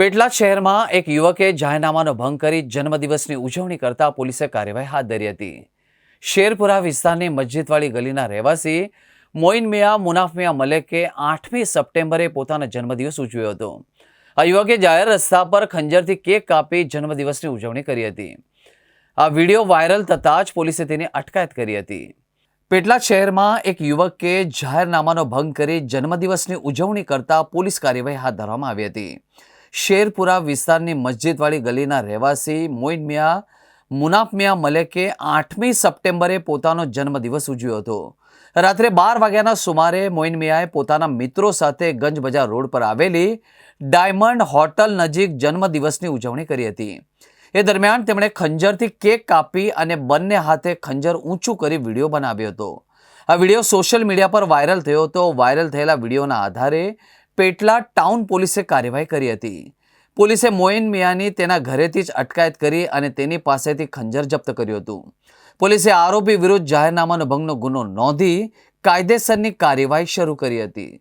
પેટલાદ શહેરમાં એક યુવકે જાહેરનામાનો ભંગ કરી જન્મદિવસની ઉજવણી કરતા પોલીસે કાર્યવાહી હાથ ધરી હતી. શેરપુરા વિસ્તારની મસ્જિદવાળી ગલીના રહેવાસી મોઇન મિયા મુનાફ મિયા મલેકે આઠમી સપ્ટેમ્બરે પોતાનો જન્મદિવસ ઉજવ્યો હતો. આ યુવકે જાહેર રસ્તા પર ખંજરથી કેક કાપી જન્મદિવસની ઉજવણી કરી હતી. આ વીડિયો વાયરલ થતાં જ પોલીસે તેની અટકાયત કરી હતી. પેટલાદ શહેરમાં એક યુવકે જાહેરનામાનો ભંગ કરી જન્મદિવસની ઉજવણી કરતા પોલીસ કાર્યવાહી હાથ ધરવામાં આવી હતી. શેરપુરા વિસ્તારની મસ્જિદવાળી ગલીના રહેવાસી મોઇન મિયા, મુનાફ મિયા મલેકે આઠમી સપ્ટેમ્બરે પોતાનો જન્મદિવસ ઉજવ્યો હતો. રાત્રે બાર વાગ્યાના સુમારે મોઇન મિયાએ પોતાના મિત્રો સાથે ગંજ બજાર રોડ પર આવેલી ડાયમંડ હોટલ નજીક જન્મદિવસની ઉજવણી કરી હતી. એ દરમિયાન તેમણે ખંજરથી કેક કાપી અને બંને હાથે ખંજર ઊંચું કરી વીડિયો બનાવ્યો હતો. આ વીડિયો સોશિયલ મીડિયા પર વાયરલ થયો હતો. વાયરલ થયેલા વિડીયોના આધારે પેટલા ટાઉન પોલીસે કાર્યવાહી કરી હતી. પોલીસે મોઇન મિયાની તેના ઘરેથી જ અટકાયત કરી અને તેની પાસેથી ખંજર જપ્ત કર્યું હતું. પોલીસે આરોપી વિરુદ્ધ જાહેરનામાનો ભંગનો ગુનો નોંધી કાયદેસરની કાર્યવાહી શરૂ કરી હતી.